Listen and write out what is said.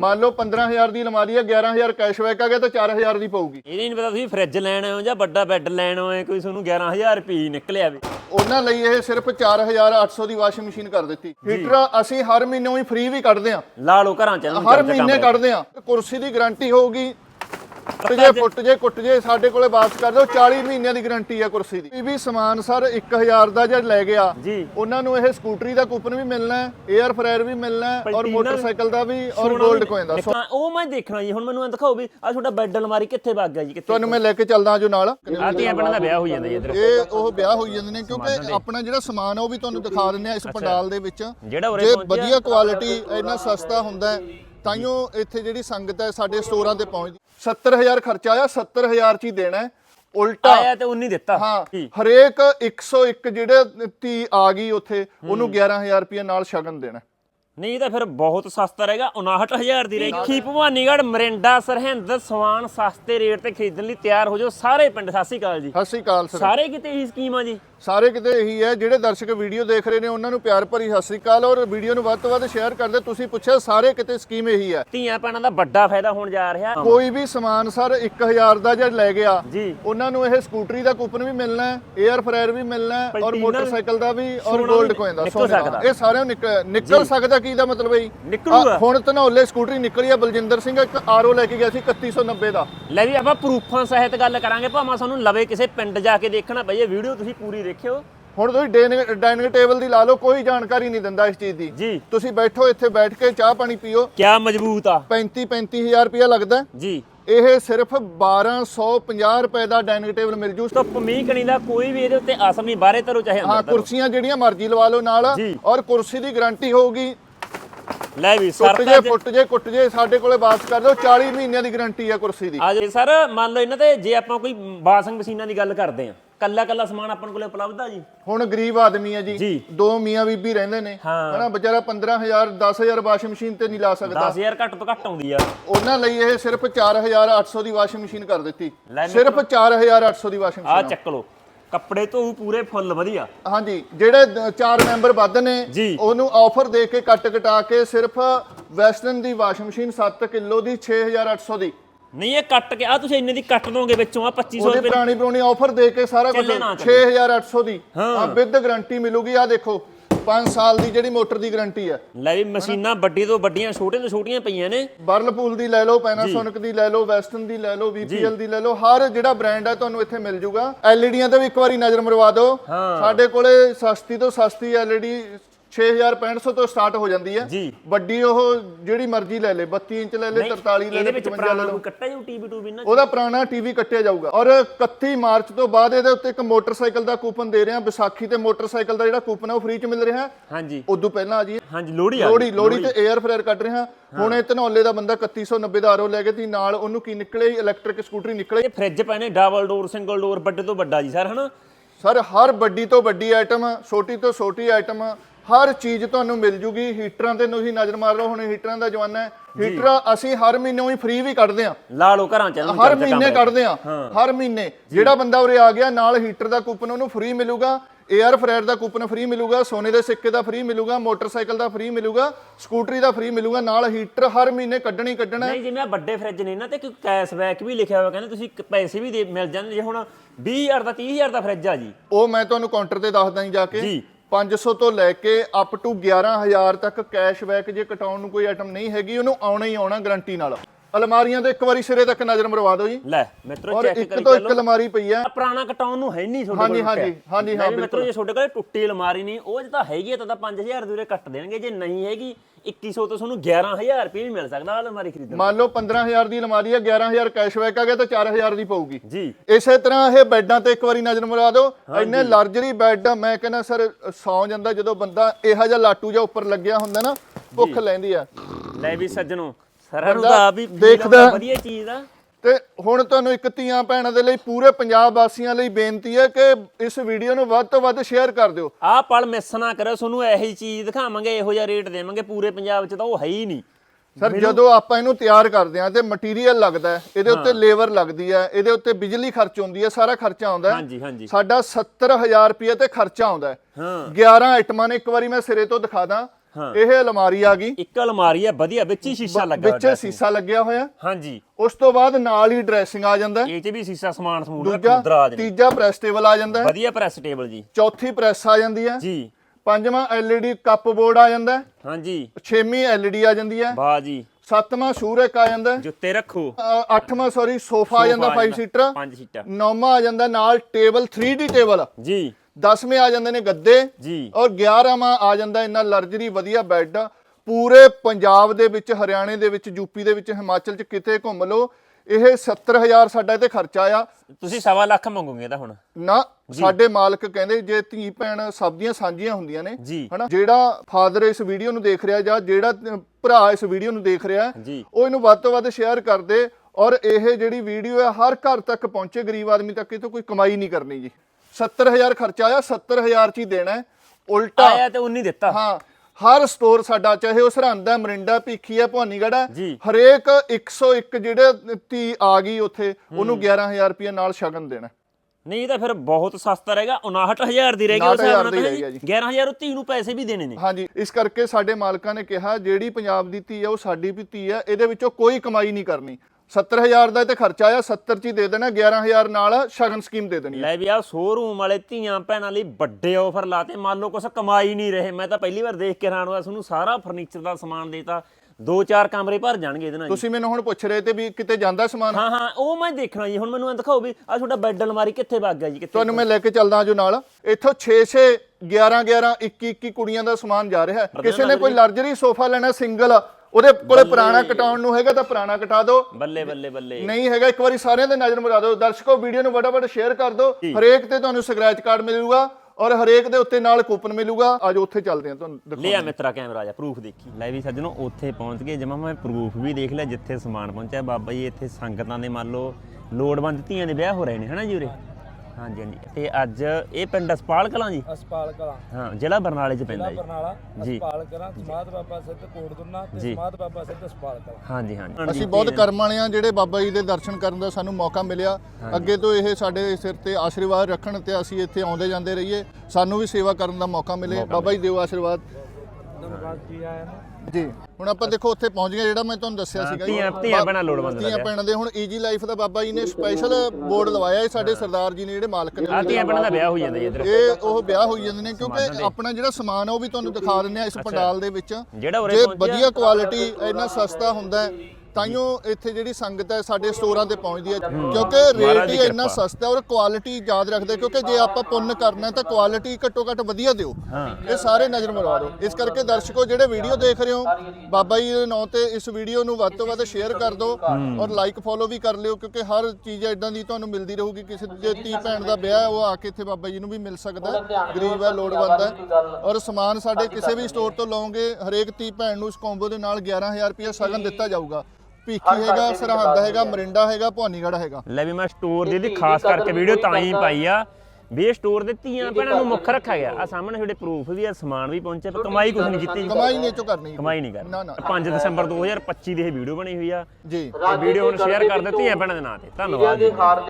ਮੰਨ ਲਓ 15000 ਦੀ ਅਲਮਾਰੀ ਹੈ 11000 ਕੈਸ਼ਬੈਕ ਆ ਗਿਆ ਤਾਂ 4000 ਦੀ ਪਊਗੀ। ਇਹ ਨਹੀਂ ਪਤਾ ਤੁਸੀਂ ਫ੍ਰਿਜ ਲੈਣ ਆਏ ਹੋ ਜਾਂ ਵੱਡਾ ਬੈੱਡ ਲੈਣ ਆਏ ਕੋਈ ਤੁਹਾਨੂੰ 11000 ਰੁਪਏ ਨਿਕਲਿਆ ਵੀ। ਉਹਨਾਂ ਲਈ ਇਹ ਸਿਰਫ 4800 ਦੀ ਵਾਸ਼ਿੰਗ ਮਸ਼ੀਨ ਕਰ ਦਿੱਤੀ। ਹੀਟਰ ਅਸੀਂ ਹਰ ਮਹੀਨੇ ਹੀ ਫ੍ਰੀ ਵੀ ਕੱਢਦੇ ਆ ਲਾ ਲਓ ਘਰਾਂ ਚ ਇਹਨੂੰ ਹਰ ਮਹੀਨੇ। ਕੱਢਦੇ ਆ ਕੁਰਸੀ ਦੀ ਗਾਰੰਟੀ ਹੋਊਗੀ ਟੁੱਟ ਜੇ ਫੁੱਟ ਜੇ ਕੁੱਟ ਜੇ ਸਾਡੇ ਕੋਲੇ ਵਾਪਸ ਕਰ ਦਿਓ। 40 ਮਹੀਨਿਆਂ ਦੀ ਗਾਰੰਟੀ ਆ ਕੁਰਸੀ ਦੀ। ਇਹ ਵੀ ਸਮਾਨ ਸਰ 1000 ਦਾ ਜੇ ਲੈ ਗਿਆ ਜੀ। ਉਹਨਾਂ ਨੂੰ ਇਹ ਸਕੂਟਰੀ ਦਾ ਕੂਪਨ ਵੀ ਮਿਲਣਾ ਹੈ 에ਅਰ ਫਰਾਇਰ ਵੀ ਮਿਲਣਾ ਹੈ ਔਰ ਮੋਟਰਸਾਈਕਲ ਦਾ ਵੀ ਔਰ 골ਡ ਕੋਇਨ ਦਾ। ਉਹ ਮੈਂ ਦੇਖਣਾ ਜੀ ਹੁਣ ਮੈਨੂੰ ਇਹ ਦਿਖਾਓ ਵੀ ਆ ਤੁਹਾਡਾ ਬੈੱਡ ਅਲਮਾਰੀ ਕਿੱਥੇ ਵਗ ਗਿਆ ਜੀ ਕਿੱਥੇ ਤੁਹਾਨੂੰ ਮੈਂ ਲੈ ਕੇ ਚੱਲਦਾ ਜੋ ਨਾਲ। ਆ ਧੀਆਂ ਭੈਣਾਂ ਦਾ ਵਿਆਹ ਹੋਈ ਜਾਂਦਾ ਜੀ ਇੱਧਰ। ਇਹ ਉਹ ਵਿਆਹ ਹੋਈ ਜਾਂਦੇ ਨੇ ਕਿਉਂਕਿ ਆਪਣਾ ਜਿਹੜਾ ਸਮਾਨ ਆ ਉਹ ਵੀ ਤੁਹਾਨੂੰ ਦਿਖਾ ਦਿੰਦੇ ਆ ਇਸ ਪੰਡਾਲ ਦੇ ਵਿੱਚ। ਜਿਹੜਾ ਵਧੀਆ ਕੁਆਲਿਟੀ ਇੰਨਾ ਸਸਤਾ ਹੁੰਦਾ ਹੈ ਤਾਈਓ ਇੱਥੇ ਜਿਹੜੀ ਸੰਗਤ ਹੈ ਸਾਡੇ ਸਟੋਰਾਂ ਤੇ ਪਹੁੰਚਦੀ। 70000 ਖਰਚਾ ਆਇਆ 70000 ਚ ਹੀ ਦੇਣਾ ਹੈ। ਉਲਟਾ ਆਇਆ ਤੇ ਉਨੀ ਦਿੱਤਾ। ਹਾਂ ਕੀ? ਹਰੇਕ 101 ਜਿਹੜੇ ਧੀ ਆ ਗਈ ਉੱਥੇ ਉਹਨੂੰ 11000 ਰੁਪਏ ਨਾਲ ਸ਼ਗਨ ਦੇਣਾ ਨਹੀਂ ਤਾਂ ਫਿਰ ਬਹੁਤ ਸਸਤਾ ਰਹੇਗਾ 59000 ਦੀ ਰਹੇਗੀ। ਭਵਾਨੀਗੜ੍ਹ ਮਰਿੰਡਾ ਸਰਹਿੰਦ ਸਵਾਨ ਸਸਤੇ ਰੇਟ ਤੇ ਖਰੀਦਣ ਲਈ ਤਿਆਰ ਹੋ ਜਾਓ ਸਾਰੇ ਪਿੰਡ। ਸਤਿ ਸ਼੍ਰੀ ਅਕਾਲ ਜੀ। ਸਤਿ ਸ਼੍ਰੀ ਅਕਾਲ ਸਰ। ਸਾਰੇ ਕਿਤੇ ਇਹੀ ਸਕੀਮ ਆ ਜੀ? ਸਾਰੇ ਕਿਤੇ ਇਹੀ ਹੈ ਜਿਹੜੇ ਦਰਸ਼ਕ ਵੀਡੀਓ ਦੇਖ ਰਹੇ ਨੇ ਉਹਨਾਂ ਨੂੰ ਪਿਆਰ ਭਰੀ ਸਤਿ ਸ਼੍ਰੀ ਅਕਾਲ ਔਰ ਵੀਡੀਓ ਨੂੰ ਵੱਧ ਤੋਂ ਵੱਧ ਸ਼ੇਅਰ ਕਰਦੇ ਤੁਸੀਂ ਪੁੱਛਿਆ ਸਾਰੇ ਕਿਤੇ ਸਕੀਮ ਇਹੀ ਹੈ। ਧੀਆਂ ਭੈਣਾਂ ਦਾ ਵੱਡਾ ਫਾਇਦਾ ਹੋਣ ਜਾ ਰਿਹਾ। ਕੋਈ ਵੀ ਸਮਾਨ ਸਰ 1000 ਦਾ ਜੇ ਲੈ ਗਿਆ ਜੀ। ਉਹਨਾਂ ਨੂੰ ਇਹ ਸਕੂਟਰੀ ਦਾ ਕੂਪਨ ਵੀ ਮਿਲਣਾ ਹੈ 에ਅਰ ਫਰਾਇਰ ਵੀ ਮਿਲਣਾ ਹੈ ਔਰ ਮੋਟਰਸਾਈਕਲ ਦਾ ਵੀ ਔਰ 골ਡ ਕੋਇਨ ਦਾ ਸੋਨੇ। ਇਹ ਸਾਰਿਆਂ ਨੂੰ ਨਿਕਲ ਸਕਦਾ ਕੀ ਦਾ ਮਤਲਬ ਹੈ? ਨਿਕਲੂਗਾ। ਹੁਣ ਧਨੌਲੇ ਸਕੂਟਰੀ ਨਿਕਲੀ ਆ ਬਲਜਿੰਦਰ ਸਿੰਘ ਇੱਕ ਆਰਓ ਲੈ ਕੇ ਗਿਆ ਸੀ 3190 ਦਾ। ਲੈ ਵੀ ਆਪਾਂ ਪ੍ਰੂਫਾਂ ਸਹਿਤ ਗੱਲ ਕਰਾਂਗੇ ਭਾਵੇਂ ਸਾਨੂੰ ਲਵੇ ਕਿਸੇ ਪਿੰਡ ਜਾ ਕੇ ਦੇਖਣਾ ਪਈ ਇਹ ਵੀਡੀਓ ਤੁਸੀਂ ਪੂਰੀ ਦੇਖਿਓ। ਹੁਣ ਤੁਸੀਂ ਡਾਈਨਿੰਗ ਡਾਈਨਿੰਗ ਟੇਬਲ ਦੀ ਲਾ ਲਓ ਕੋਈ ਜਾਣਕਾਰੀ ਨਹੀਂ ਦਿੰਦਾ ਇਸ ਚੀਜ਼ ਦੀ। ਜੀ। ਤੁਸੀਂ ਬੈਠੋ ਇੱਥੇ ਬੈਠ ਕੇ ਚਾਹ ਪਾਣੀ ਪੀਓ। ਕਿਆ ਮਜ਼ਬੂਤ ਆ। 35 35000 ਰੁਪਇਆ ਲੱਗਦਾ। ਜੀ। ਇਹ ਸਿਰਫ 1250 ਰੁਪਏ ਦਾ ਡਾਈਨਿੰਗ ਟੇਬਲ ਮਿਲ ਜੂ। ਧੁੱਪ ਮੀਂਹ ਕਣੀ ਦਾ ਕੋਈ ਵੀ ਇਹਦੇ ਉੱਤੇ ਅਸਰ ਨਹੀਂ ਬਾਹਰੇ ਤਰੋ ਚਾਹੇ ਹਾਂ ਅੰਦਰ ਕੁਰਸੀਆਂ ਜਿਹੜੀਆਂ ਮਰਜ਼ੀ ਲਵਾ ਲਓ ਨਾਲ। ਔਰ ਕੁਰਸੀ ਦੀ ਗਾਰੰਟੀ ਹੋਊਗੀ। ਲੈ ਵੀ ਸਰਤਾ ਜੇ ਫੁੱਟ ਜੇ ਕੁੱਟ ਜੇ ਸਾਡੇ ਕੋਲੇ ਵਾਪਸ ਕਰ ਦਿਓ। 40 ਮਹੀਨਿਆਂ ਦੀ ਗਾਰੰਟੀ ਆ ਕੁਰਸੀ ਦੀ। ਆ ਜੀ ਸਰ ਮੰਨ ਲਓ ਇਹਨਾਂ ਤੇ ਜੇ ਆਪਾਂ ਕੋਈ ਵਾਸ਼ਿੰਗ ਮਸ਼ੀਨਾਂ ਦੀ ਗੱਲ ਕਰਦੇ ਆ ਕੱਲਾ ਕੱਲਾ ਸਮਾਨ ਆਪਾਂ ਕੋਲੇ ਉਪਲਬਧ ਆ ਜੀ। ਹੁਣ ਗਰੀਬ ਆਦਮੀ ਹੈ ਜੀ। ਜੀ। ਦੋ ਮੀਆਂ ਬੀਬੀ ਰਹਿੰਦੇ ਨੇ। ਹਾਂ। ਹਨਾ ਵਿਚਾਰਾ 15000 10000 ਵਾਸ਼ਿੰਗ ਮਸ਼ੀਨ ਤੇ ਨਹੀਂ ਲਾ ਸਕਦਾ। 10000 ਘੱਟ ਤੋਂ ਘੱਟ ਆਉਂਦੀ ਆ। ਉਹਨਾਂ ਲਈ ਇਹ ਸਿਰਫ 4800 ਦੀ ਵਾਸ਼ਿੰਗ ਮਸ਼ੀਨ ਕਰ ਦਿੱਤੀ। ਲੈ ਸਿਰਫ 4800 ਦੀ ਵਾਸ਼ਿੰਗ ਆ। ਚੱਕ ਲਓ। ਕੱਪੜੇ ਧੋ ਪੂਰੇ ਫੁੱਲ ਵਧੀਆ। ਹਾਂਜੀ ਜਿਹੜੇ ਦ- ਚਾਰ ਮੈਂਬਰ ਵੱਧ ਨੇ ਜੀ। ਉਹਨੂੰ ਆਫਰ ਦੇ ਕੇ ਕੱਟ ਕਟਾ ਕੇ ਸਿਰਫ ਵੈਸਟਰਨ ਦੀ ਵਾਸ਼ਿੰਗ ਮਸ਼ੀਨ 7 ਕਿਲੋ ਦੀ 6800 ਦੀ। ਨਹੀਂ ਇਹ ਕੱਟ ਕੇ ਆ ਤੁਸੀਂ ਇੰਨੇ ਦੀ ਕੱਟ ਦੋਗੇ ਵਿੱਚੋਂ ਆ 2500 ਉਹਦੀ ਰੁਪਏ ਪੁਰਾਣੀ ਪੁਰਾਣੀ ਆਫਰ ਦੇ ਕੇ ਸਾਰਾ ਕੁਝ ਚੱਲੇ ਨਾ ਚੱਲੇ। 6800 ਦੀ। ਆ ਵਿਦ ਗਾਰੰਟੀ ਮਿਲੂਗੀ ਆ ਦੇਖੋ 5 ਸਾਲ ਦੀ ਜਿਹੜੀ ਮੋਟਰ ਦੀ ਗਾਰੰਟੀ ਹੈ। ਲੈ ਵੀ ਮਸ਼ੀਨਾਂ ਵੱਡੀ ਤੋਂ ਵੱਡੀਆਂ ਛੋਟੀਆਂ ਤੋਂ ਛੋਟੀਆਂ ਪਈਆਂ ਨੇ। ਵਰਲਪੂਲ ਦੀ ਲੈ ਲਓ ਪੈਨਾਸੋਨਿਕ ਦੀ ਲੈ ਲਓ ਵੈਸਟਰਨ ਦੀ ਲੈ ਲਓ VPL ਦੀ ਲੈ ਲਓ ਹਰ ਜਿਹੜਾ ਬ੍ਰਾਂਡ ਹੈ ਤੁਹਾਨੂੰ ਇੱਥੇ ਮਿਲ ਜੂਗਾ। ਐਲਈਡੀਆਂ ਤੇ ਵੀ ਇੱਕ ਵਾਰੀ ਨਜ਼ਰ ਮਰਵਾ ਦਿਓ। ਸਾਡੇ ਕੋਲੇ ਸਸਤੀ ਤੋਂ ਸਸਤੀ ਐਲਈਡੀ 6500 ਤੋਂ ਸਟਾਰਟ ਹੋ ਜਾਂਦੀ ਹੈ। ਜੀ। ਵੱਡੀ ਉਹ ਜਿਹੜੀ ਮਰਜ਼ੀ ਲੈ ਲੇ 32 ਇੰਚ ਲੈ ਲੇ 43 ਲੈ ਇਹਦੇ ਲੇ ਵਿੱਚ 55 ਪੁਰਾਣਾ ਲੈ ਕੋਈ ਕੱਟਾ ਜਾਊ ਟੀਵੀ ਟੂਵੀ ਨਾ ਉਹਦਾ ਪੁਰਾਣਾ ਟੀਵੀ ਕੱਟਿਆ ਜਾਊਗਾ। ਔਰ 31 ਮਾਰਚ ਤੋਂ ਬਾਅਦ ਇਹਦੇ ਉੱਤੇ ਇੱਕ ਮੋਟਰਸਾਈਕਲ ਦਾ ਕੂਪਨ ਦੇ ਰਹੇ ਹਾਂ ਵਿਸਾਖੀ ਤੇ ਮੋਟਰਸਾਈਕਲ ਦਾ ਜਿਹੜਾ ਕੂਪਨ ਹੈ ਉਹ ਫ੍ਰੀ ਚ ਮਿਲ ਰਿਹਾ ਹੈ। ਹਾਂਜੀ। ਉਦੋਂ ਪਹਿਲਾਂ ਆ ਜੀ। ਹਾਂਜੀ ਲੋੜੀ ਆ ਲੋੜੀ ਲੋੜੀ ਤੇ 에ਅਰ ਫਰਾਇਰ ਕੱਢ ਰਹੇ। ਹਾਂ। ਹੁਣ ਇਹ ਧਨੌਲੇ ਦਾ ਬੰਦਾ 3190 ਦਾ ਆਰੋ ਲੈ ਕੇ ਤੀ ਨਾਲ ਉਹਨੂੰ ਕੀ ਨਿਕਲੇ ਇਲੈਕਟ੍ਰਿਕ ਸਕੂਟਰੀ ਨਿਕਲੇ। ਇਹ ਫ੍ਰਿਜ ਪੈਣੇ ਡਬਲ ਡੋਰ ਸਿੰਗਲ ਡੋਰ ਵੱਡੇ ਤੋਂ ਵੱਡਾ ਜੀ ਸਰ ਹਨਾ? ਸਰ ਹਰ ਵੱਡੀ ਤੋਂ ਵੱਡੀ ਆਈਟਮ ਛੋਟੀ ਤੋਂ ਛੋਟੀ ਆਈਟਮ ਹਰ ਚੀਜ਼ ਤੁਹਾਨੂੰ ਮਿਲ ਜੂਗੀ। ਹੀਟਰਾਂ ਤੇ ਤੁਸੀਂ ਨਜ਼ਰ ਮਾਰ ਲਓ ਹੁਣ ਹੀਟਰਾਂ ਦਾ ਜ਼ਮਾਨਾ ਹੈ। ਹੀਟਰ ਅਸੀਂ ਹਰ ਮਹੀਨੇ ਹੀ ਫ੍ਰੀ ਵੀ ਕੱਢਦੇ ਹਾਂ। ਲਾ ਲਓ ਘਰਾਂ ਚ ਇਹਨੂੰ ਹਰ ਚੱਲ ਮਹੀਨੇ ਕੱਢਦੇ ਆ ਹਰ ਮਹੀਨੇ। ਜਿਹੜਾ ਬੰਦਾ ਉਰੇ ਆ ਗਿਆ ਨਾਲ ਹੀਟਰ ਦਾ ਕੂਪਨ ਉਹਨੂੰ ਫ੍ਰੀ ਮਿਲੂਗਾ। 에ਅਰ ਫਰਾਇਰ ਦਾ ਕੂਪਨ ਫ੍ਰੀ ਮਿਲੂਗਾ। ਸੋਨੇ ਦੇ ਸਿੱਕੇ ਦਾ ਫ੍ਰੀ ਮਿਲੂਗਾ। ਮੋਟਰਸਾਈਕਲ ਦਾ ਫ੍ਰੀ ਮਿਲੂਗਾ। ਸਕੂਟਰੀ ਦਾ ਫ੍ਰੀ ਮਿਲੂਗਾ। ਨਾਲ ਹੀਟਰ ਹਰ ਮਹੀਨੇ ਕੱਢਣੀ ਕੱਢਣਾ। ਹੈ। ਨਹੀਂ ਜਿਵੇਂ ਆਹ ਵੱਡੇ ਫ੍ਰਿਜ ਨੇ ਨਾ ਤੇ ਕੋਈ ਕੈਸ਼ਬੈਕ ਵੀ ਲਿਖਿਆ ਹੋਇਆ ਕਹਿੰਦੇ ਤੁਸੀਂ ਕ- ਪੈਸੇ ਵੀ ਦੇ ਮਿਲ ਜਾਂਦੇ ਜੇ ਹੁਣ 20000 ਦਾ 30000 ਦਾ ਫ੍ਰਿਜ ਆ ਜੀ। ਉਹ ਮੈਂ ਤੁਹਾਨੂੰ ਕਾਊਂਟਰ ਤੇ ਦੱਸਦਾ ਜੀ ਜਾ ਕੇ। ਜੀ। 500 ਤੋਂ ਲੈ ਕੇ ਅਪ ਟੂ 11000 ਤੱਕ ਕੈਸ਼ਬੈਕ ਜੇ ਕਟਾਉਣ ਨੂੰ ਕੋਈ ਆਈਟਮ ਨਹੀਂ ਹੈਗੀ ਉਹਨੂੰ ਆਉਣਾ ਹੀ ਆਉਣਾ ਗਾਰੰਟੀ ਨਾਲ। ਅਲਮਾਰੀਆਂ ਦੇ ਇੱਕ ਵਾਰੀ ਸਿਰੇ ਤੱਕ ਨਜ਼ਰ ਮਰਵਾ ਦਿਓ ਜੀ। ਲੈ ਮਿੱਤਰੋ ਚੈੱਕ ਇੱਕ ਕਰੀ ਤੋਂ ਇੱਕ ਚੱਲੋ ਅਲਮਾਰੀ ਪਈ ਆ ਪੁਰਾਣਾ ਕਟਾਉਣ ਨੂੰ ਹੈ ਨਹੀਂ ਤੁਹਾਡੇ ਹਾਂਜੀ, ਕੋਲ ਹਾਂਜੀ। ਹਾਂਜੀ, ਲੈ ਹਾਂ, ਮਿੱਤਰੋ ਜੇ ਤੁਹਾਡੇ ਕੋਲ ਟੁੱਟੀ ਅਲਮਾਰੀ ਨਹੀਂ ਉਹ ਜੇ ਤਾਂ ਹੈਗੀ ਤਾਂ ਤਾਂ 5000 ਦੂਰੇ ਕੱਟ ਦੇਣਗੇ। ਜੇ ਨਹੀਂ ਹੈਗੀ 2100 ਤੋਂ ਤੁਹਾਨੂੰ 11000 ਰੁਪਏ ਵੀ ਮਿਲ ਸਕਦਾ ਅਲਮਾਰੀ ਖਰੀਦਣ ਮੰਨ ਲਓ 15000 ਦੀ ਅਲਮਾਰੀ ਹੈ 11000 ਕੈਸ਼ਬੈਕ ਆ ਗਿਆ ਤਾਂ 4000 ਦੀ ਪਊਗੀ। ਜੀ। ਇਸੇ ਤਰ੍ਹਾਂ ਇਹ ਬੈੱਡਾਂ ਤੇ ਇੱਕ ਵਾਰੀ ਨਜ਼ਰ ਮਰਾ ਦਿਓ। ਇੰਨੇ ਲਾਰਜਰੀ ਬੈੱਡ ਮੈਂ ਕਹਿੰਦਾ ਸਰ ਸੌ ਜਾਂਦਾ ਜਦੋਂ ਬੰਦਾ ਇਹੋ ਜਿਹਾ ਲਾਟੂ ਜਿਹਾ ਉੱਪਰ ਲੱਗਿਆ ਹੁੰਦਾ ਨਾ ਭੁੱਖ ਲੈਂਦੀ ਆ। ਲੈ ਵੀ ਸੱਜਣੋ ਸਾਰਿਆਂ ਨੂੰ ਤਾਂ ਦੇਖਦਾ- ਆਉਂਦਾ, ਵਧੀਆ ਚੀਜ਼ ਆ। ਤੇ ਹੁਣ ਤੁਹਾਨੂੰ ਇੱਕ ਧੀਆਂ ਭੈਣਾਂ ਦੇ ਲਈ ਪੂਰੇ ਪੰਜਾਬ ਵਾਸੀਆਂ ਲਈ ਬੇਨਤੀ ਹੈ ਕਿ ਇਸ ਵੀਡੀਓ ਨੂੰ ਵੱਧ ਤੋਂ ਵੱਧ ਸ਼ੇਅਰ ਕਰ ਦਿਓ। ਆਹ ਪਲ ਮਿਸ ਨਾ ਕਰੋ ਤੁਹਾਨੂੰ ਇਹੀ ਚੀਜ਼ ਦਿਖਾਵਾਂਗੇ ਇਹੋ ਜਿਹਾ ਰੇਟ ਦੇਵਾਂਗੇ ਪੂਰੇ ਪੰਜਾਬ 'ਚ ਤਾਂ ਉਹ ਹੈ ਹੀ ਨਹੀਂ। ਸਰ ਜਦੋਂ ਆਪਾਂ ਇਹਨੂੰ ਤਿਆਰ ਕਰਦੇ ਆ ਤੇ ਮਟੀਰੀਅਲ ਲੱਗਦਾ ਹੈ ਇਹਦੇ ਉੱਤੇ ਲੇਬਰ ਲੱਗਦੀ ਹੈ ਇਹਦੇ ਉੱਤੇ ਬਿਜਲੀ ਖਰਚ ਹੁੰਦੀ ਹੈ ਸਾਰਾ ਖਰਚਾ ਆਉਂਦਾ ਹੈ। ਹਾਂਜੀ ਹਾਂਜੀ। ਸਾਡਾ 70000 ਰੁਪਏ ਤੇ ਖਰਚਾ ਆਉਂਦਾ ਹੈ। ਹਾਂ। 11 ਆਈਟਮਾਂ ਨੇ ਇੱਕ ਵਾਰੀ ਮੈਂ ਸਿਰੇ ਤੋਂ ਦਿਖਾ ਦਾਂ। ਇਹ ਅਲਮਾਰੀ ਆ ਗਈ। ਇੱਕ ਅਲਮਾਰੀ ਹੈ ਵਧੀਆ ਵਿੱਚ ਹੀ ਸ਼ੀਸ਼ਾ ਲੱਗਾ ਵਿੱਚ ਸੀਸਾ ਲੱਗਿਆ ਹੋਇਆ। ਹਾਂਜੀ। ਉਸ ਤੋਂ ਬਾਅਦ ਨਾਲ ਹੀ ਡਰੈਸਿੰਗ ਆ ਜਾਂਦਾ। ਇਹ ਚ ਵੀ ਸ਼ੀਸ਼ਾ ਸਮਾਨ ਸਮੂਨ ਦੂਜਾ ਦਰਾਜ ਨੇ ਤੀਜਾ ਪ੍ਰੈਸ ਟੇਬਲ ਆ ਜਾਂਦਾ। ਵਧੀਆ ਪ੍ਰੈਸ ਟੇਬਲ ਜੀ। ਚੌਥੀ ਪ੍ਰੈਸ ਆ ਜਾਂਦੀ ਹੈ। ਜੀ। ਪੰਜਵਾਂ LED ਕੱਪ ਬੋਰਡ ਆ ਜਾਂਦਾ। ਹਾਂਜੀ। ਛੇਵੀਂ LED ਆ ਜਾਂਦੀ ਹੈ। ਵਾਹ ਜੀ। ਸੱਤਵਾਂ ਸ਼ੂਰਕ ਆ ਜਾਂਦਾ। ਜੁੱਤੇ ਰੱਖੋ। ਅੱਠਵਾਂ ਸੌਰੀ ਸੋਫਾ ਆ ਜਾਂਦਾ 5 ਸੀਟਰ ਪੰਜ ਸੀਟਾਂ ਨੌਵਾਂ ਆ ਜਾਂਦਾ ਨਾਲ ਟੇਬਲ 3D ਟੇਬਲ। ਜੀ। 10ਵੇਂ ਆ ਜਾਂਦੇ ਨੇ ਗੱਦੇ ਜੀ। ਔਰ 11ਵਾਂ ਆ ਜਾਂਦਾ ਇੰਨਾ ਲਰਜਰੀ ਵਧੀਆ ਬੈੱਡ। ਪੂਰੇ ਪੰਜਾਬ ਦੇ ਵਿੱਚ ਹਰਿਆਣੇ ਦੇ ਵਿੱਚ ਯੂਪੀ ਦੇ ਵਿੱਚ ਹਿਮਾਚਲ 'ਚ ਕਿਤੇ ਘੁੰਮ ਲਓ। ਇਹ 70000 ਸਾਡਾ ਇਹ ਤੇ ਖਰਚਾ ਆ। ਤੁਸੀਂ ਸਵਾ ਲੱਖ ਮੰਗੋਗੇ ਤਾਂ ਹੁਣ। ਨਾ ਸਾਡੇ ਮਾਲਕ ਕਹਿੰਦੇ ਜੇ ਧੀ ਭੈਣ ਸਭ ਦੀਆਂ ਸਾਂਝੀਆਂ ਹੁੰਦੀਆਂ ਨੇ ਹਨਾ? ਜਿਹੜਾ ਫਾਦਰ ਇਸ ਵੀਡੀਓ ਨੂੰ ਦੇਖ ਰਿਹਾ ਜਾਂ ਜਿਹੜਾ ਭਰਾ ਇਸ ਵੀਡੀਓ ਨੂੰ ਦੇਖ ਰਿਹਾ ਉਹ ਇਹਨੂੰ ਵੱਧ ਤੋਂ ਵੱਧ ਸ਼ੇਅਰ ਕਰ ਦੇ ਔਰ ਇਹ ਜਿਹੜੀ ਵੀਡੀਓ ਹੈ ਹਰ ਘਰ ਤੱਕ ਪਹੁੰਚੇ ਗਰੀਬ ਆਦਮੀ ਤੱਕ ਇਹ ਤੋਂ ਕੋਈ ਕਮਾਈ ਨਹੀਂ ਕਰਨੀ ਜੀ। 70000 ਖਰਚਾ ਆਇਆ 70000 ਚ ਹੀ ਦੇਣਾ ਹੈ। ਉਲਟਾ ਆਇਆ ਤੇ 19 ਦਿੱਤਾ ਹਾਂ ਹਰ ਸਟੋਰ ਸਾਡਾ ਚਾਹੇ ਉਹ ਸਰਹੰਦ ਹੈ ਮਰਿੰਡਾ ਭੀਖੀ ਹੈ ਭਵਾਨੀਗੜ੍ਹ ਹੈ ਜੀ। ਹਰੇਕ 101 ਜਿਹੜੇ ਧੀ ਆ ਗਈ ਉੱਥੇ ਉਹਨੂੰ 11000 ਰੁਪਏ ਨਾਲ ਸ਼ਗਨ ਦੇਣਾ ਨਹੀਂ ਇਹ ਤਾਂ ਫਿਰ ਬਹੁਤ ਸਸਤਾ ਰਹੇਗਾ 59000 ਦੀ ਰਹੇਗੀ ਉਸ 59,000 ਹਿਸਾਬ ਦੀ ਨਾਲ ਰਹੇਗਾ ਜੀ। 11000 ਧੀ ਨੂੰ ਪੈਸੇ ਵੀ ਦੇਣੇ ਨੇ ਹਾਂਜੀ ਇਸ ਕਰਕੇ ਸਾਡੇ ਮਾਲਕਾਂ ਨੇ ਕਿਹਾ ਜਿਹੜੀ ਪੰਜਾਬ ਦੀ ਧੀ ਹੈ ਉਹ ਸਾਡੀ ਵੀ ਧੀ ਹੈ ਇਹਦੇ ਵਿੱਚੋਂ ਕੋਈ ਕਮਾਈ ਨਹੀਂ ਕਰਨੀ 70000 ਦਾ ਇਹ ਤੇ ਖਰਚਾ ਆ 70 ਚ ਹੀ ਦੇ ਦੇਣਾ 11000 ਨਾਲ ਸ਼ਗਨ ਸਕੀਮ ਦੇ ਦੇਣੀ ਹੈ। ਲੈ ਵੀ ਆ ਸ਼ੋਰੂਮ ਵਾਲੇ ਧੀਆਂ ਭੈਣਾਂ ਲਈ ਵੱਡੇ ਆਫਰ ਲਾਤੇ ਮੰਨ ਲਓ ਕੁਛ ਕਮਾਈ ਨਹੀਂ ਰਹੇ। ਮੈਂ ਤਾਂ ਪਹਿਲੀ ਵਾਰ ਦੇਖ ਕੇ ਹੈਰਾਨ ਹੋਇਆ ਤੁਹਾਨੂੰ ਸਾਰਾ ਫਰਨੀਚਰ ਦਾ ਸਮਾਨ ਦੇਤਾ ਦੋ ਚਾਰ ਕਮਰੇ ਭਰ ਜਾਣਗੇ ਇਹਦੇ ਨਾਲ ਜੀ। ਤੁਸੀਂ ਮੈਨੂੰ ਹੁਣ ਪੁੱਛ ਰਹੇ ਤੇ ਵੀ ਕਿਤੇ ਜਾਂਦਾ ਸਮਾਨ? ਹਾਂ ਹਾਂ ਉਹ ਮੈਂ ਦੇਖਣਾ ਜੀ ਹੁਣ ਮੈਨੂੰ ਇਹ ਦਿਖਾਓ ਵੀ ਆ ਤੁਹਾਡਾ ਬੈੱਡ ਅਲਮਾਰੀ ਕਿੱਥੇ ਵਗ ਗਿਆ ਜੀ ਕਿੱਥੇ ਤੁਹਾਨੂੰ ਮੈਂ ਲੈ ਕੇ ਚੱਲਦਾ ਜੋ ਨਾਲ। ਇੱਥੋਂ 6 6 11 11 21 21 ਕੁੜੀਆਂ ਦਾ ਸਮਾਨ ਜਾ ਰਿਹਾ ਹੈ। ਕਿਸੇ ਨੇ ਕੋਈ ਲਰਜਰੀ ਸੋਫਾ ਲੈਣਾ ਸਿੰਗਲ ਉਹਦੇ ਕੋਲੇ ਪੁਰਾਣਾ ਕਟਾਉਣ ਨੂੰ ਹੈਗਾ ਤਾਂ ਪੁਰਾਣਾ ਕਟਾ ਦਿਓ। ਬੱਲੇ ਬੱਲੇ ਬੱਲੇ। ਨਹੀਂ ਹੈਗਾ ਇੱਕ ਵਾਰੀ ਸਾਰਿਆਂ ਦੇ ਨਜ਼ਰ ਮਰਾ ਦਿਓ। ਦਰਸ਼ਕੋ ਵੀਡੀਓ ਨੂੰ ਫਟਾਫਟ ਸ਼ੇਅਰ ਕਰ ਦਿਓ। ਹਰੇਕ ਤੇ ਤੁਹਾਨੂੰ ਸਕ੍ਰੈਚ ਕਾਰਡ ਮਿਲੂਗਾ ਔਰ ਹਰੇਕ ਦੇ ਉੱਤੇ ਨਾਲ ਕੂਪਨ ਮਿਲੂਗਾ। ਅੱਜ ਉੱਥੇ ਚੱਲਦੇ ਹਾਂ ਤੁਹਾਨੂੰ ਦਿਖਾਉਂਦੇ ਲਿਆ ਮਿੱਤਰਾ ਕੈਮਰਾ ਜਾ ਪ੍ਰੂਫ ਦੇਖੀ। ਲੈ ਵੀ ਸੱਜਣੋ ਉੱਥੇ ਪਹੁੰਚ ਗਏ। ਜਮਾ ਮੈਂ ਪ੍ਰੂਫ ਵੀ ਦੇਖ ਲਿਆ ਜਿੱਥੇ ਸਮਾਨ ਪਹੁੰਚਿਆ। ਬਾਬਾ ਜੀ ਇੱਥੇ ਸੰਗਤਾਂ ਦੇ ਮੰਨ ਲਓ ਲੋੜਵੰਦ ਧੀਆਂ ਦੇ ਵਿਆਹ ਹੋ ਰਹੇ ਨੇ ਹਨਾ ਜੀ ਉਰੇ? ਹਾਂਜੀ ਹਾਂਜੀ। ਤੇ ਅੱਜ ਇਹ ਪਿੰਡ ਅਸਪਾਲ ਕਲਾਂ ਜੀ? ਅਸਪਾਲ ਕਲਾਂ। ਹਾਂ ਜ਼ਿਲ੍ਹਾ ਬਰਨਾਲੇ ਚ ਪੈਂਦਾ ਜੀ। ਬਰਨਾਲਾ ਜੀ। ਅਸਪਾਲ ਕਲਾਂ ਸਮਾਧ ਬਾਬਾ ਸਿੱਧ ਕੋਟਦੁਨਾ ਤੇ ਜੀ। ਸਮਾਧ ਬਾਬਾ ਸਿੱਧ ਅਸਪਾਲ ਕਲਾਂ। ਹਾਂਜੀ ਹਾਂਜੀ। ਅਸੀਂ ਬਹੁਤ ਕਰਮ ਵਾਲੇ ਆ ਜਿਹੜੇ ਬਾਬਾ ਜੀ ਦੇ ਦਰਸ਼ਨ ਕਰਨ ਦਾ ਸਾਨੂੰ ਮੌਕਾ ਮਿਲਿਆ। ਅੱਗੇ ਤੋਂ ਇਹ ਸਾਡੇ ਸਿਰ ਤੇ ਆਸ਼ੀਰਵਾਦ ਰੱਖਣ ਤੇ ਅਸੀਂ ਇੱਥੇ ਆਉਂਦੇ ਜਾਂਦੇ ਰਹੀਏ। ਸਾਨੂੰ ਵੀ ਸੇਵਾ ਕਰਨ ਦਾ ਮੌਕਾ ਮਿਲੇ। ਬਾਬਾ ਜੀ ਦਿਓ ਆਸ਼ੀਰਵਾਦ। ਧੰਨਵਾਦ ਜੀ ਆਇਆਂ ਨੂੰ। ਜੀ। ਹੁਣ ਆਪਾਂ ਦੇਖੋ ਉੱਥੇ ਪਹੁੰਚ ਗਏ ਜਿਹੜਾ ਮੈਂ ਤੁਹਾਨੂੰ ਦੱਸਿਆ ਸੀਗਾ। ਧੀਆਂ ਧੀਆਂ ਭੈਣਾਂ ਲੋੜਵੰਦ ਧੀਆਂ ਪਿੰਡ ਦੇ ਹੁਣ ਈਜੀ ਲਾਈਫ ਦਾ ਬਾਬਾ ਜੀ ਨੇ ਸਪੈਸ਼ਲ ਬੋਰਡ ਲਵਾਇਆ ਇਹ ਸਾਡੇ ਸਰਦਾਰ ਜੀ ਨੇ ਜਿਹੜੇ ਮਾਲਕ ਨੇ। ਧੀਆਂ ਭੈਣਾਂ ਦਾ ਵਿਆਹ ਹੋ ਜਾਂਦਾ ਜੀ ਇੱਧਰ। ਇਹ ਉਹ ਵਿਆਹ ਹੋਈ ਜਾਂਦੇ ਨੇ ਕਿਉਂਕਿ ਆਪਣਾ ਜਿਹੜਾ ਸਮਾਨ ਆ ਉਹ ਵੀ ਤੁਹਾਨੂੰ ਦਿਖਾ ਦਿੰਦੇ ਆ ਇਸ ਪੰਡਾਲ ਦੇ ਵਿੱਚ। ਜੇ ਪਹੁੰਚਿਆ ਵਧੀਆ ਕੁਆਲਿਟੀ ਇੰਨਾ ਸਸਤਾ ਹੁੰਦਾ ਹੈ ਤਾਈਓ ਇੱਥੇ ਜਿਹੜੀ ਸੰਗਤ ਹੈ ਸਾਡੇ ਸਟੋਰਾਂ ਤੇ ਪਹੁੰਚਦੀ ਹੈ ਕਿਉਂਕਿ ਰੇਟ ਹੀ ਦੀ ਇੰਨਾ। ਸਸਤਾ ਔਰ ਕੁਆਲਿਟੀ ਯਾਦ ਰੱਖਦੇ ਕਿਉਂਕਿ ਜੇ ਆਪਾਂ ਪੁੰਨ ਕਰਨਾ ਤਾਂ ਕੁਆਲਿਟੀ ਘੱਟੋ ਘੱਟ ਵਧੀਆ ਦਿਓ। ਇਹ ਸਾਰੇ ਨਜ਼ਰ ਮਰਵਾ ਦਿਓ। ਇਸ ਕਰਕੇ ਦਰਸ਼ਕੋ ਜਿਹੜੇ ਵੀਡੀਓ ਦੇਖ ਰਹੇ ਹੋ ਬਾਬਾ ਜੀ ਦੇ ਨਾਂ ਤੇ ਇਸ ਵੀਡੀਓ ਨੂੰ ਵੱਧ ਤੋਂ ਵੱਧ ਸ਼ੇਅਰ ਕਰ ਦਿਓ ਔਰ ਲਾਈਕ ਫੋਲੋ ਵੀ ਕਰ ਲਿਓ ਕਿਉਂਕਿ ਹਰ ਚੀਜ਼ ਇਦਾਂ ਦੀ ਤੁਹਾਨੂੰ ਮਿਲਦੀ ਰਹੂਗੀ। ਕਿਸੇ ਜੇ ਧੀ ਭੈਣ ਦਾ ਵਿਆਹ ਹੈ ਉਹ ਆ ਕੇ ਇੱਥੇ ਬਾਬਾ ਜੀ ਨੂੰ ਵੀ ਮਿਲ ਸਕਦਾ ਗਰੀਬ ਹੈ ਲੋੜਵੰਦ ਹੈ। ਔਰ ਸਮਾਨ ਸਾਡੇ ਕਿਸੇ ਵੀ ਸਟੋਰ ਤੋਂ ਲਓਗੇ ਹਰੇਕ ਧੀ ਭੈਣ ਨੂੰ ਇਸ ਕੰਬੋ ਦੇ ਨਾਲ 11000 ਰੁਪਏ ਸ਼ਗਨ ਦਿੱਤਾ ਜਾਊਗਾ। ਭੀਖੀ ਹੈਗਾ ਸਰਹੰਦ ਹੈਗਾ ਮਰਿੰਡਾ ਹੈਗਾ ਭਵਾਨੀਗੜ੍ਹ ਹੈਗਾ। ਲੈ ਵੀ ਮੈਂ ਸਟੋਰ ਦੀ ਇਹਦੀ ਖਾਸ ਕਰਕੇ ਵੀਡੀਓ ਤਾਂ ਹੀ ਪਾਈ ਆ। ਵੀ ਇਹ ਸਟੋਰ ਦੇ ਧੀਆਂ ਭੈਣਾਂ ਨੂੰ ਮੁੱਖ ਰੱਖਿਆ ਗਿਆ। ਆ ਸਾਹਮਣੇ ਤੁਹਾਡੇ ਪ੍ਰੂਫ ਵੀ ਆ ਸਮਾਨ ਵੀ ਪਹੁੰਚਿਆ ਪਰ ਕਮਾਈ ਕੁਝ ਨਹੀਂ ਕੀਤੀ। ਕਮਾਈ ਨਹੀਂ ਚੋਂ ਕਰਨੀ। ਕਮਾਈ ਨਹੀਂ ਕਰਨੀ। ਨਾ ਨਾ। 5 ਦਸੰਬਰ 2025 ਦੀ ਇਹ ਵੀਡੀਓ ਬਣੀ ਹੋਈ ਆ। ਜੀ। ਵੀਡੀਓ ਹੁਣ ਸ਼ੇਅਰ ਕਰ ਦਿੱਤੀ ਧੀਆਂ ਭੈਣਾਂ ਦੇ ਨਾਂ ਤੇ। ਧੰਨਵਾਦ ਜੀ।